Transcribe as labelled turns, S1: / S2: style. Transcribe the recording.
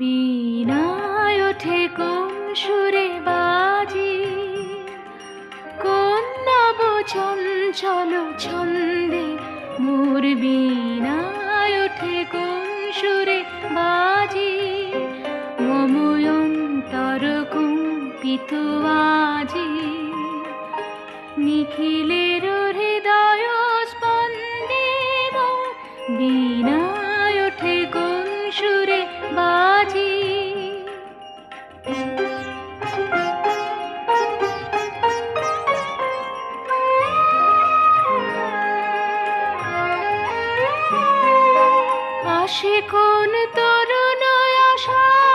S1: বীণায় ওঠে কম সুরে বাজি। কোন নব চঞ্চল ছন্দে, মোর বীণায় ওঠে কম সুরে বাজি। মময়ন্তর কুম্পিত আজি নিখিলের হৃদয় স্পন্দে বীণা আসে কোন তরুণ আশা?